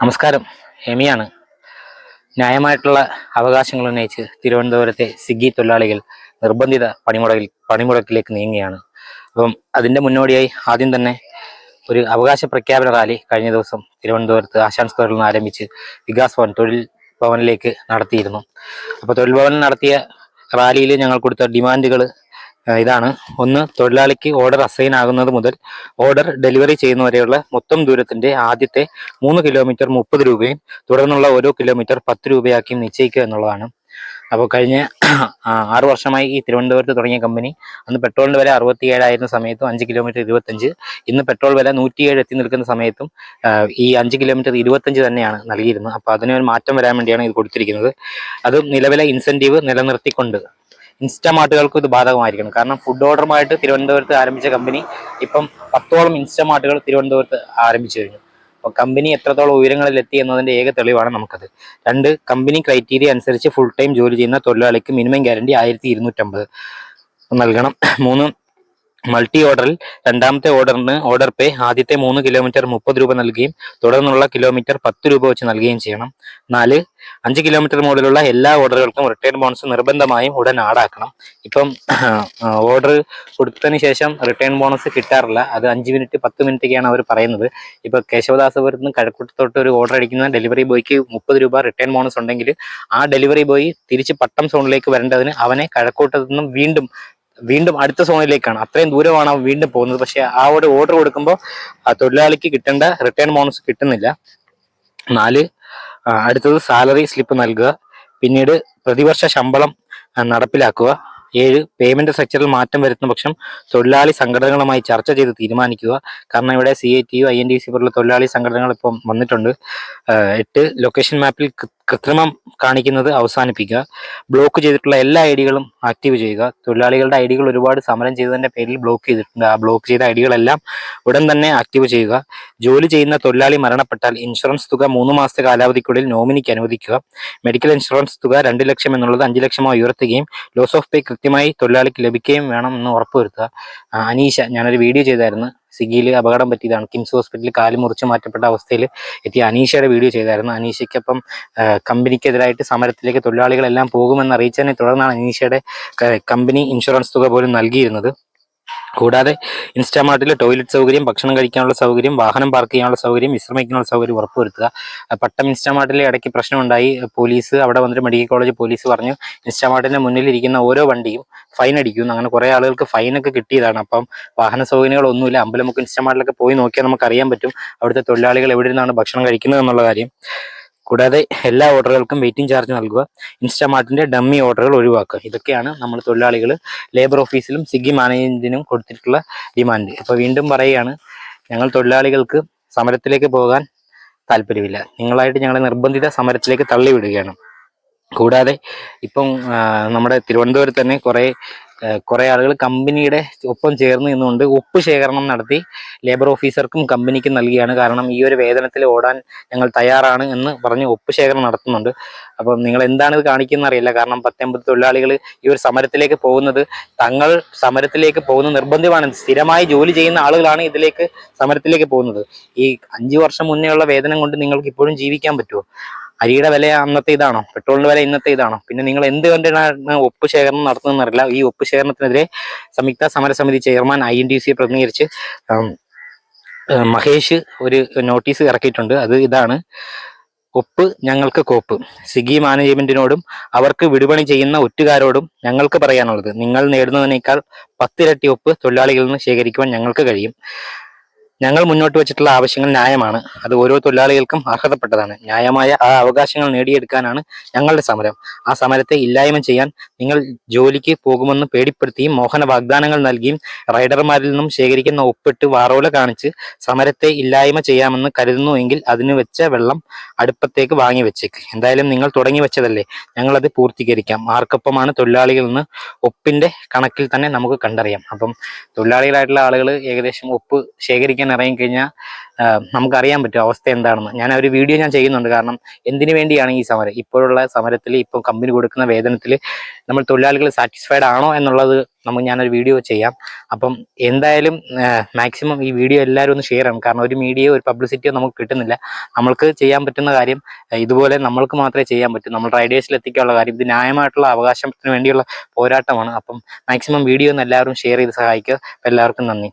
നമസ്കാരം. എമിയാണ് ന്യായമായിട്ടുള്ള അവകാശങ്ങൾ ഉന്നയിച്ച് തിരുവനന്തപുരത്തെ സിഗ്ഗി തൊഴിലാളികൾ നിർബന്ധിത പണിമുടകിൽ പണിമുടക്കിലേക്ക് നീങ്ങുകയാണ്. അപ്പം അതിന്റെ മുന്നോടിയായി ആദ്യം തന്നെ ഒരു അവകാശ പ്രഖ്യാപന റാലി കഴിഞ്ഞ ദിവസം തിരുവനന്തപുരത്ത് ആശാൻ സ്ക്വയറിൽ നിന്ന് ആരംഭിച്ച് വികാസ് ഭവൻ തൊഴിൽ ഭവനിലേക്ക് നടത്തിയിരുന്നു. അപ്പോൾ തൊഴിൽ ഭവനിൽ നടത്തിയ റാലിയിൽ ഞങ്ങൾ കൊടുത്ത ഡിമാൻഡുകൾ ഇതാണ്. ഒന്ന് തൊഴിലാളിക്ക് ഓർഡർ അസൈൻ ആകുന്നത് മുതൽ ഓർഡർ ഡെലിവറി ചെയ്യുന്നവരെയുള്ള മൊത്തം ദൂരത്തിന്റെ ആദ്യത്തെ മൂന്ന് കിലോമീറ്റർ മുപ്പത് രൂപയും തുടർന്നുള്ള ഓരോ കിലോമീറ്റർ പത്ത് രൂപയാക്കിയും നിശ്ചയിക്കുക എന്നുള്ളതാണ്. അപ്പോൾ കഴിഞ്ഞ ആറു വർഷമായി ഈ തിരുവനന്തപുരത്ത് തുടങ്ങിയ കമ്പനി അന്ന് പെട്രോളിന്റെ വില അറുപത്തി ഏഴായിരുന്ന സമയത്തും അഞ്ച് കിലോമീറ്റർ ഇരുപത്തഞ്ച് ഇന്ന് പെട്രോൾ വില നൂറ്റിയേഴ് എത്തി നിൽക്കുന്ന സമയത്തും ഈ അഞ്ച് കിലോമീറ്റർ ഇരുപത്തഞ്ച് തന്നെയാണ് നൽകിയിരുന്നത്. അപ്പോൾ അതിനൊരു മാറ്റം വരാൻ വേണ്ടിയാണ് ഇത് കൊടുത്തിരിക്കുന്നത്. അതും നിലവിലെ ഇൻസെന്റീവ് നിലനിർത്തിക്കൊണ്ട് ഇൻസ്റ്റമാർട്ടുകൾക്ക് ഇത് ബാധകമായിരിക്കണം. കാരണം ഫുഡ് ഓർഡറുമായിട്ട് തിരുവനന്തപുരത്ത് ആരംഭിച്ച കമ്പനി ഇപ്പം പത്തോളം ഇൻസ്റ്റമാർട്ടുകൾ തിരുവനന്തപുരത്ത് ആരംഭിച്ചു കഴിഞ്ഞു. അപ്പോൾ കമ്പനി എത്രത്തോളം ഉയരങ്ങളിൽ എത്തി എന്നതിന്റെ ഏക തെളിവാണ് നമുക്കത്. രണ്ട് കമ്പനി ക്രൈറ്റീരിയ അനുസരിച്ച് ഫുൾ ടൈം ജോലി ചെയ്യുന്ന തൊഴിലാളിക്ക് മിനിമം ഗ്യാരണ്ടി ആയിരത്തി ഇരുന്നൂറ്റമ്പത് നൽകണം. മൂന്ന് മൾട്ടി ഓർഡറിൽ രണ്ടാമത്തെ ഓർഡറിന് ഓർഡർ പേ ആദ്യത്തെ മൂന്ന് കിലോമീറ്റർ മുപ്പത് രൂപ നൽകുകയും തുടർന്നുള്ള കിലോമീറ്റർ പത്ത് രൂപ വെച്ച് നൽകുകയും ചെയ്യണം. നാല് അഞ്ച് കിലോമീറ്റർ മുകളിലുള്ള എല്ലാ ഓർഡറുകൾക്കും റിട്ടേൺ ബോണസ് നിർബന്ധമായും ഉടൻ ആടാക്കണം. ഇപ്പം ഓർഡർ കൊടുത്തതിന് ശേഷം റിട്ടേൺ ബോണസ് കിട്ടാറില്ല. അത് അഞ്ച് മിനിറ്റ് പത്ത് മിനിറ്റൊക്കെയാണ് അവർ പറയുന്നത്. ഇപ്പൊ കേശവദാസപുരത്ത് നിന്ന് കഴക്കൂട്ടത്തോട്ട് ഒരു ഓർഡർ അടിക്കുന്ന ഡെലിവറി ബോയ്ക്ക് മുപ്പത് രൂപ റിട്ടേൺ ബോണസ് ഉണ്ടെങ്കിൽ ആ ഡെലിവറി ബോയ് തിരിച്ച് പട്ടം സോണിലേക്ക് വരേണ്ടതിന് അവനെ കഴക്കൂട്ടത്തു നിന്നും വീണ്ടും വീണ്ടും അടുത്ത സോണിലേക്കാണ്. അത്രയും ദൂരമാണ് വീണ്ടും പോകുന്നത്. പക്ഷെ ആ ഒരു ഓർഡർ കൊടുക്കുമ്പോൾ ആ തൊഴിലാളിക്ക് കിട്ടേണ്ട റിട്ടേൺ ബോണസ് കിട്ടുന്നില്ല. നാല് അടുത്തത് സാലറി സ്ലിപ്പ് നൽകുക. പിന്നീട് പ്രതിവർഷ ശമ്പളം നടപ്പിലാക്കുക. ഏഴ് പേയ്മെന്റ് സ്ട്രക്ചറിൽ മാറ്റം വരുത്തുന്ന പക്ഷം തൊഴിലാളി സംഘടനകളുമായി ചർച്ച ചെയ്ത് തീരുമാനിക്കുക. കാരണം ഇവിടെ C I T U I N D C പോലുള്ള തൊഴിലാളി സംഘടനകൾ ഇപ്പം വന്നിട്ടുണ്ട്. എട്ട് ലൊക്കേഷൻ മാപ്പിൽ കൃത്രിമം കാണിക്കുന്നത് അവസാനിപ്പിക്കുക. ബ്ലോക്ക് ചെയ്തിട്ടുള്ള എല്ലാ ഐ ഡികളും ആക്റ്റീവ് ചെയ്യുക. തൊഴിലാളികളുടെ ഐ ഡികൾ ഒരുപാട് സമരം ചെയ്തതിന്റെ പേരിൽ ബ്ലോക്ക് ചെയ്തിട്ടുണ്ട്. ആ ബ്ലോക്ക് ചെയ്ത ഐ ഡികളെല്ലാം ഉടൻ തന്നെ ആക്റ്റീവ് ചെയ്യുക. ജോലി ചെയ്യുന്ന തൊഴിലാളി മരണപ്പെട്ടാൽ ഇൻഷുറൻസ് തുക മൂന്ന് മാസത്തെ കാലാവധിക്കുള്ളിൽ നോമിനിക്ക് അനുവദിക്കുക. മെഡിക്കൽ ഇൻഷുറൻസ് തുക രണ്ട് ലക്ഷം എന്നുള്ളത് അഞ്ച് ലക്ഷമായി ഉയർത്തുകയും ലോസ് ഓഫ് പേ കൃത്യമായി തൊഴിലാളിക്ക് ലഭിക്കുകയും വേണം എന്ന് ഉറപ്പുവരുത്തുക. അനീഷ ഞാനൊരു വീഡിയോ ചെയ്തായിരുന്നു. സിഗിയിൽ അപകടം പറ്റിയതാണ്. കിംസ് ഹോസ്പിറ്റലിൽ കാൽ മുറിച്ച് മാറ്റപ്പെട്ട അവസ്ഥയിൽ എത്തിയ അനീഷയുടെ വീഡിയോ ചെയ്തായിരുന്നു. അനീഷയ്ക്കൊപ്പം കമ്പനിക്കെതിരായിട്ട് സമരത്തിലേക്ക് തൊഴിലാളികളെല്ലാം പോകുമെന്ന് അറിയിച്ചതിനെ തുടർന്നാണ് അനീഷയുടെ കമ്പനി ഇൻഷുറൻസ് തുക പോലും നൽകിയിരുന്നത്. കൂടാതെ ഇൻസ്റ്റാമാർട്ടിലെ ടോയ്ലറ്റ് സൗകര്യം ഭക്ഷണം കഴിക്കാനുള്ള സൗകര്യം വാഹനം പാർക്ക് ചെയ്യാനുള്ള സൗകര്യം വിശ്രമിക്കാനുള്ള സൗകര്യം ഉറപ്പുവരുത്തുക. പട്ടം ഇൻസ്റ്റാമാർട്ടിൽ ഇടയ്ക്ക് പ്രശ്നമുണ്ടായി. പോലീസ് അവിടെ വന്നിട്ട് മെഡിക്കൽ കോളേജ് പോലീസ് പറഞ്ഞു ഇൻസ്റ്റാമാർട്ടിന്റെ മുന്നിലിരിക്കുന്ന ഓരോ വണ്ടിയും ഫൈൻ അടിക്കും. അങ്ങനെ കുറേ ആളുകൾക്ക് ഫൈനൊക്കെ കിട്ടിയതാണ്. അപ്പം വാഹന സൗകര്യങ്ങളൊന്നുമില്ല. അമ്പലമുക്ക് ഇൻസ്റ്റാമാർട്ടിലൊക്കെ പോയി നോക്കിയാൽ നമുക്ക് അറിയാൻ പറ്റും. അവിടുത്തെ തൊഴിലാളികൾ എവിടെ നിന്നാണ് ഭക്ഷണം കഴിക്കുന്നത് എന്നുള്ള കാര്യം. കൂടാതെ എല്ലാ ഓർഡറുകൾക്കും വെയിറ്റിംഗ് ചാർജ് നൽകുക. ഇൻസ്റ്റാമാർട്ടിന്റെ ഡമ്മി ഓർഡറുകൾ ഒഴിവാക്കുക. ഇതൊക്കെയാണ് നമ്മൾ തൊഴിലാളികൾ ലേബർ ഓഫീസിലും സ്വിഗ്ഗി മാനേജ്മെന്റിനും കൊടുത്തിട്ടുള്ള ഡിമാൻഡ് അപ്പോൾ വീണ്ടും പറയുകയാണ് ഞങ്ങൾ തൊഴിലാളികൾക്ക് സമരത്തിലേക്ക് പോകാൻ താല്പര്യമില്ല. നിങ്ങളായിട്ട് ഞങ്ങളെ നിർബന്ധിത സമരത്തിലേക്ക് തള്ളിവിടുകയാണ്. കൂടാതെ ഇപ്പം നമ്മുടെ തിരുവനന്തപുരത്ത് തന്നെ കുറെ കുറെ ആളുകൾ കമ്പനിയുടെ ഒപ്പം ചേർന്ന് നിന്നുകൊണ്ട് ഒപ്പ് ശേഖരണം നടത്തി ലേബർ ഓഫീസർക്കും കമ്പനിക്കും നൽകിയാണ്. കാരണം ഈ ഒരു വേതനത്തിൽ ഓടാൻ ഞങ്ങൾ തയ്യാറാണ് എന്ന് പറഞ്ഞ് ഒപ്പ് ശേഖരണം നടത്തുന്നുണ്ട്. അപ്പം നിങ്ങൾ എന്താണ് ഇത് കാണിക്കുന്നത് അറിയില്ല. കാരണം പത്തൊമ്പത് തൊഴിലാളികൾ ഈ ഒരു സമരത്തിലേക്ക് പോകുന്നത് തങ്ങൾ സമരത്തിലേക്ക് പോകുന്ന നിർബന്ധമാണ്. സ്ഥിരമായി ജോലി ചെയ്യുന്ന ആളുകളാണ് ഇതിലേക്ക് സമരത്തിലേക്ക് പോകുന്നത്. ഈ അഞ്ചു വർഷം മുന്നേ ഉള്ള വേതനം കൊണ്ട് നിങ്ങൾക്ക് ഇപ്പോഴും ജീവിക്കാൻ പറ്റുമോ? അരിയുടെ വില അന്നത്തെ ഇതാണോ? പെട്രോളിന്റെ വില ഇന്നത്തെ ഇതാണോ? പിന്നെ നിങ്ങൾ എന്ത് കണ്ടിട്ടാണ് ഒപ്പ് ശേഖരണം നടത്തുന്നറിയില്ല ഈ ഒപ്പ് ശേഖരണത്തിനെതിരെ സംയുക്ത സമരസമിതി ചെയർമാൻ ഐ എൻ ഡി സിയെ പ്രതിനിധീകരിച്ച് മഹേഷ് ഒരു നോട്ടീസ് ഇറക്കിയിട്ടുണ്ട്. അത് ഇതാണ്. ഒപ്പ് ഞങ്ങൾക്ക് കോപ്പ്. സിഗി മാനേജ്മെന്റിനോടും അവർക്ക് വിടുപണി ചെയ്യുന്ന ഒറ്റുകാരോടും ഞങ്ങൾക്ക് പറയാനുള്ളത്. നിങ്ങൾ നേടുന്നതിനേക്കാൾ പത്തിരട്ടി ഒപ്പ് തൊഴിലാളികളിൽ നിന്ന് ശേഖരിക്കുവാൻ ഞങ്ങൾക്ക് കഴിയും. ഞങ്ങൾ മുന്നോട്ട് വെച്ചിട്ടുള്ള ആവശ്യങ്ങൾ ന്യായമാണ്. അത് ഓരോ തൊഴിലാളികൾക്കും അർഹതപ്പെട്ടതാണ്. ന്യായമായ ആ അവകാശങ്ങൾ നേടിയെടുക്കാനാണ് ഞങ്ങളുടെ സമരം. ആ സമരത്തെ ഇല്ലായ്മ ചെയ്യാൻ നിങ്ങൾ ജോലിക്ക് പോകുമെന്ന് പേടിപ്പെടുത്തിയും മോഹന വാഗ്ദാനങ്ങൾ നൽകിയും റൈഡർമാരിൽ നിന്നും ശേഖരിക്കുന്ന ഒപ്പിട്ട് വാറോല കാണിച്ച് സമരത്തെ ഇല്ലായ്മ ചെയ്യാമെന്ന് കരുതുന്നു എങ്കിൽ അതിന് വെച്ച വെള്ളം അടുപ്പത്തേക്ക് വാങ്ങി വെച്ചേക്ക്. എന്തായാലും നിങ്ങൾ തുടങ്ങി വെച്ചതല്ലേ? ഞങ്ങളത് പൂർത്തീകരിക്കാം. ആർക്കൊപ്പമാണ് തൊഴിലാളികൾ നിന്ന് ഒപ്പിന്റെ കണക്കിൽ തന്നെ നമുക്ക് കണ്ടറിയാം. അപ്പം തൊഴിലാളികളായിട്ടുള്ള ആളുകൾ ഏകദേശം ഒപ്പ് ശേഖരിക്കാൻ ഇറങ്ങിക്കഴിഞ്ഞാൽ ആ, നമുക്കറിയാൻ പറ്റും അവസ്ഥ എന്താണെന്ന്. ഞാൻ ഒരു വീഡിയോ ഞാൻ ചെയ്യുന്നുണ്ട്. കാരണം എന്തിനു വേണ്ടിയാണ് ഈ സമരം? ഇപ്പോഴുള്ള സമരത്തിൽ ഇപ്പോൾ കമ്പനി കൊടുക്കുന്ന വേതനത്തിൽ നമ്മൾ തൊഴിലാളികൾ സാറ്റിസ്ഫൈഡ് ആണോ എന്നുള്ളത് നമുക്ക് ഞാനൊരു വീഡിയോ ചെയ്യാം. അപ്പം എന്തായാലും മാക്സിമം ഈ വീഡിയോ എല്ലാവരും ഒന്ന് ഷെയർ ചെയ്യണം. കാരണം ഒരു മീഡിയയോ ഒരു പബ്ലിസിറ്റിയോ നമുക്ക് കിട്ടുന്നില്ല. നമ്മൾക്ക് ചെയ്യാൻ പറ്റുന്ന കാര്യം ഇതുപോലെ നമ്മൾക്ക് മാത്രമേ ചെയ്യാൻ പറ്റൂ. നമ്മൾ റൈഡേഴ്സിൽ എത്തിക്കാനുള്ള കാര്യം ഇത് ന്യായമായിട്ടുള്ള അവകാശത്തിന് വേണ്ടിയുള്ള പോരാട്ടമാണ്. അപ്പം മാക്സിമം വീഡിയോ ഒന്ന് എല്ലാവരും ഷെയർ ചെയ്ത് സഹായിക്കുക. എല്ലാവർക്കും നന്ദി.